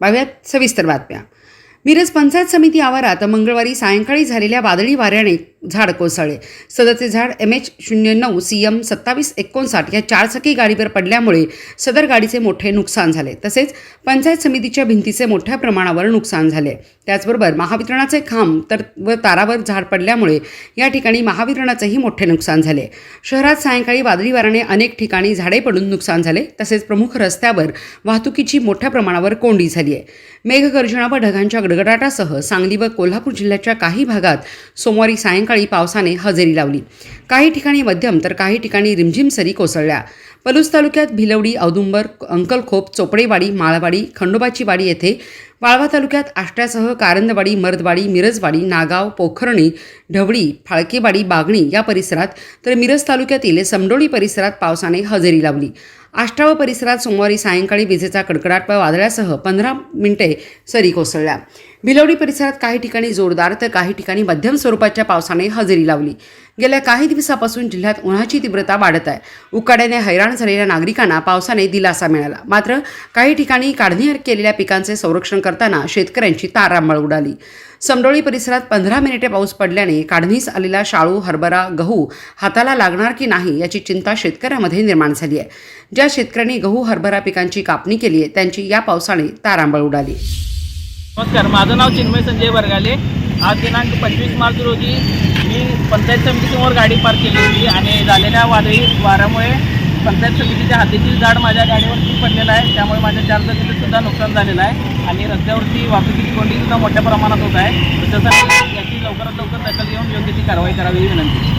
पाहूयात सविस्तर बातम्या. मिरज पंचायत समिती आवारात मंगळवारी सायंकाळी झालेल्या वादळी वाऱ्याने झाड कोसळले. सदरचे झाड एम एच शून्य नऊ सी एम सत्तावीस एकोणसाठ या चारचाकी गाडीवर पडल्यामुळे सदर गाडीचे मोठे नुकसान झाले. तसेच पंचायत समितीच्या भिंतीचे मोठ्या प्रमाणावर नुकसान झाले. त्याचबरोबर महावितरणाचे खांब तर व तारावर झाड पडल्यामुळे या ठिकाणी महावितरणाचेही मोठे नुकसान झाले. शहरात सायंकाळी वादळी वाराने अनेक ठिकाणी झाडे पडून नुकसान झाले. तसेच प्रमुख रस्त्यावर वाहतुकीची मोठ्या प्रमाणावर कोंडी झाली आहे. मेघगर्जना व ढगांच्या गडगडाटासह सांगली व कोल्हापूर जिल्ह्याच्या काही भागात सोमवारी सायंकाळी पावसाने हजेरी लावली. काही ठिकाणी मध्यम तर काही ठिकाणी रिमझिम सरी कोसळल्या. पलूस तालुक्यात भिलवडी औदुंबर अंकलखोप चोपडेवाडी माळवाडी खंडोबाची वाडी येथे वाळवा तालुक्यात आष्ट्यासह कारंदवाडी मर्दवाडी मिरजवाडी नागाव पोखरणी ढवळी फाळकेवाडी बागणी या परिसरात तर मिरज तालुक्यातील समडोळी परिसरात पावसाने हजेरी लावली. आष्टा व परिसरात सोमवारी सायंकाळी विजेचा कडकडाट व वादळासह पंधरा मिनिटे सरी कोसळल्या. भिलवडी परिसरात काही ठिकाणी जोरदार तर काही ठिकाणी मध्यम स्वरूपाच्या पावसाने हजेरी लावली. गेल्या काही दिवसापासून जिल्ह्यात उन्हाची तीव्रता वाढत आहे. उकाड्याने हैराण झालेल्या नागरिकांना पावसाने दिलासा मिळाला. मात्र काही ठिकाणी काढणी केलेल्या पिकांचे संरक्षण करताना शेतकऱ्यांची तारांबळ उडाली. समडोळी परिसरात पंधरा मिनिटे पाऊस पडल्याने काढणीस आलेला शाळू हरभरा गहू हाताला लागणार की नाही याची चिंता शेतकऱ्यामध्ये निर्माण झाली आहे. ज्या शेतकऱ्यांनी गहू हरभरा पिकांची कापणी केली आहे त्यांची या पावसाने तारांबळ उडाली. नमस्कार माझं नाव चिन्मय संजय बरगाले. आज दिनांक पंचवीस मार्च रोजी मी पंचायत समितीसमोर गाडी पार्क केली होती आणि झालेल्या वादळी वाऱ्यामुळे पंचायत समितीच्या हातीतील झाड माझ्या गाडीवरती पडलेलं आहे. त्यामुळे माझ्या चार चाकीचं सुद्धा नुकसान झालेलं आहे आणि रस्त्यावरती वाहतुकीची कोंडी सुद्धा मोठ्या प्रमाणात होत आहे. त्याच्यासाठी याची लवकरात लवकर दखल घेऊन योग्य ती कारवाई करावी ही विनंती.